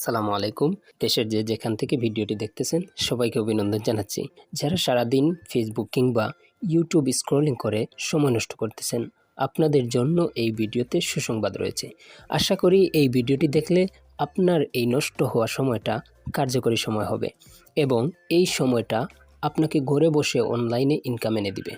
আসসালামু আলাইকুম। দেশের যে যেখান থেকে ভিডিওটি দেখতেছেন, সবাইকে অভিনন্দন জানাচ্ছি। যারা সারাদিন ফেসবুক কিংবা ইউটিউব স্ক্রলিং করে সময় নষ্ট করতেছেন, আপনাদের জন্য এই ভিডিওতে সুসংবাদ রয়েছে। আশা করি এই ভিডিওটি দেখলে আপনার এই নষ্ট হওয়া সময়টা কার্যকরী সময় হবে এবং এই সময়টা আপনাকে ঘরে বসে অনলাইনে ইনকাম এনে দিবে।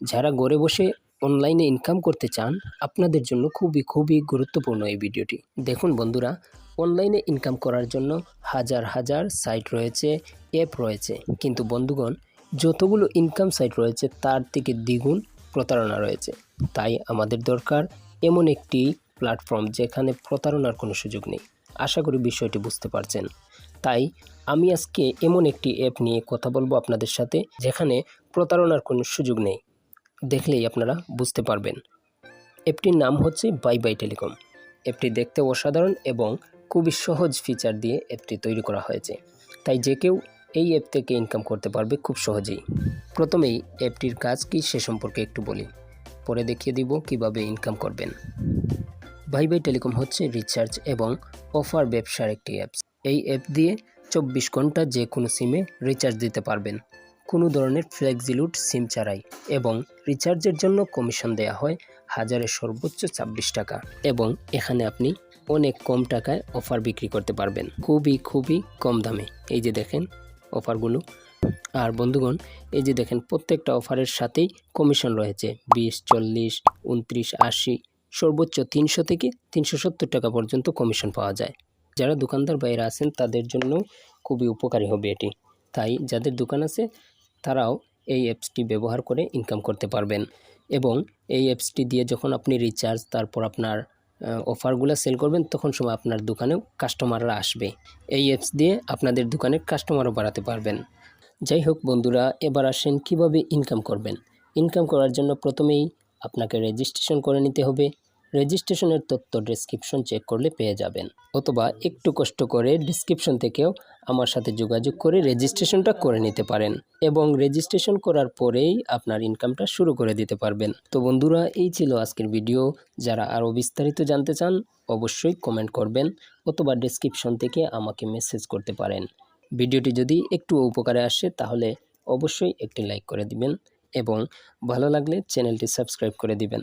যারা ঘরে বসে অনলাইনে ইনকাম করতে চান, আপনাদের জন্য খুবই খুবই গুরুত্বপূর্ণ এই ভিডিওটি দেখুন বন্ধুরা অনলাইনে ইনকাম করার জন্য হাজার হাজার সাইট রয়েছে অ্যাপ রয়েছে। কিন্তু বন্ধুগণ, যতগুলো ইনকাম সাইট রয়েছে, তার থেকে দ্বিগুণ প্রতারণা রয়েছে। তাই আমাদের দরকার এমন একটি প্ল্যাটফর্ম যেখানে প্রতারণার কোনো সুযোগ নেই। আশা করি বিষয়টি বুঝতে পারছেন। তাই আমি আজকে এমন একটি অ্যাপ নিয়ে কথা বলব আপনাদের সাথে, যেখানে প্রতারণার কোনো সুযোগ নেই। দেখলেই আপনারা বুঝতে পারবেন। অ্যাপটির নাম হচ্ছে বাই বাই টেলিকম। অ্যাপটি দেখতে অসাধারণ এবং খুবই সহজ ফিচার দিয়ে অ্যাপটি তৈরি করা হয়েছে। তাই যে কেউ এই অ্যাপ থেকে ইনকাম করতে পারবে খুব সহজেই। প্রথমেই অ্যাপটির কাজ কি সে সম্পর্কে একটু বলি। পরে দেখিয়ে দিব কীভাবে ইনকাম করবেন। ভাই ভাই টেলিকম হচ্ছে রিচার্জ এবং অফার ব্যবসার একটি অ্যাপস এই অ্যাপ দিয়ে চব্বিশ ঘণ্টা যে কোনো সিমে রিচার্জ দিতে পারবেন। কোনো ধরনের ফ্লেক্সিলুট সিম ছাড়াই এবং রিচার্জের জন্য কমিশন দেওয়া হয় হাজারে সর্বোচ্চ ছাব্বিশ টাকা এবং এখানে আপনি অনেক কম টাকায় অফার বিক্রি করতে পারবেন। খুবই খুবই কম দামে। এই যে দেখেন অফারগুলো। আর বন্ধুগণ, এই যে দেখেন প্রত্যেকটা অফারের সাথেই কমিশন রয়েছে। বিশ, চল্লিশ, উনত্রিশ, আশি, সর্বোচ্চ তিনশো থেকে তিনশো সত্তর টাকা পর্যন্ত কমিশন পাওয়া যায়। যারা দোকানদার বাইরে আছেন তাদের জন্য খুবই উপকারী হবে এটি। তাই যাদের দোকান আছে তারাও এই অ্যাপসটি ব্যবহার করে ইনকাম করতে পারবেন। এবং এই অ্যাপসটি দিয়ে যখন আপনি রিচার্জ তারপর আপনার অফারগুলো সেল করবেন, তখন সময় আপনার দোকানেও কাস্টমাররা আসবে। এই অ্যাপস দিয়ে আপনাদের দোকানের কাস্টমারও বাড়াতে পারবেন। যাই হোক বন্ধুরা, এবার আসেন কীভাবে ইনকাম করবেন। ইনকাম করার জন্য প্রথমেই আপনাকে রেজিস্ট্রেশন করে নিতে হবে। রেজিস্ট্রেশনের তথ্য ডেসক্রিপশন চেক করলে পেয়ে যাবেন। অথবা একটু কষ্ট করে ডিসক্রিপশন থেকেও আমার সাথে যোগাযোগ করে রেজিস্ট্রেশনটা করে নিতে পারেন এবং রেজিস্ট্রেশন করার পরেই আপনার ইনকামটা শুরু করে দিতে পারবেন। তো বন্ধুরা, এই ছিল আজকের ভিডিও যারা আরও বিস্তারিত জানতে চান, অবশ্যই কমেন্ট করবেন অথবা ডেসক্রিপশন থেকে আমাকে মেসেজ করতে পারেন। ভিডিওটি যদি একটু উপকারে আসে, তাহলে অবশ্যই একটি লাইক করে দিবেন এবং ভালো লাগলে চ্যানেলটি সাবস্ক্রাইব করে দিবেন।